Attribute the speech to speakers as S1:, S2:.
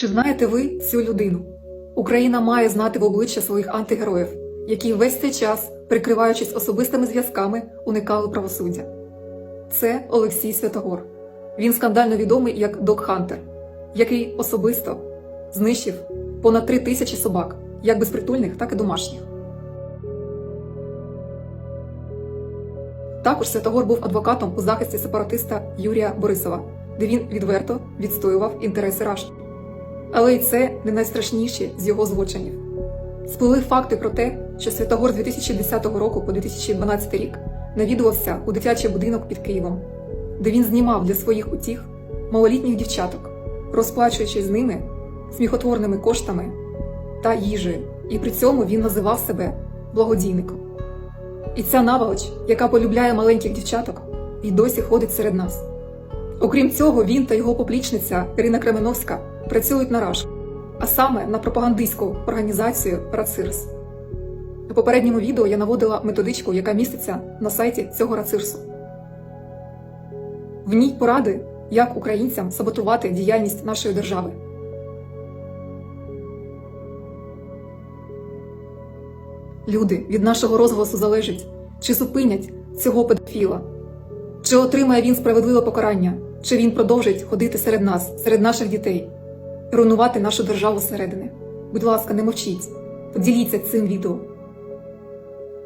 S1: Чи знаєте ви цю людину? Україна має знати в обличчя своїх антигероїв, які весь цей час, прикриваючись особистими зв'язками, уникали правосуддя. Це Олексій Святогор. Він скандально відомий як Док Хантер, який особисто знищив понад три тисячі собак, як безпритульних, так і домашніх. Також Святогор був адвокатом у захисті сепаратиста Юрія Борисова, де він відверто відстоював інтереси Рашки. Але й це не найстрашніші з його злочинів. Сплили факти про те, що Святогор з 2010 року по 2012 рік навідувався у дитячий будинок під Києвом, де він знімав для своїх утіх малолітніх дівчаток, розплачуючись з ними сміхотворними коштами та їжею, і при цьому він називав себе благодійником. І ця наволоч, яка полюбляє маленьких дівчаток, і досі ходить серед нас. Окрім цього, він та його поплічниця Ірина Кременовська працюють на РАШ, а саме на пропагандистську організацію Рацирс. У попередньому відео я наводила методичку, яка міститься на сайті цього Рацирсу. В ній поради, як українцям саботувати діяльність нашої держави. Люди від нашого розголосу залежить, чи зупинять цього педофіла, чи отримає він справедливе покарання, чи він продовжить ходити серед нас, серед наших дітей, руйнувати нашу державу зсередини. Будь ласка, не мовчіть, поділіться цим відео.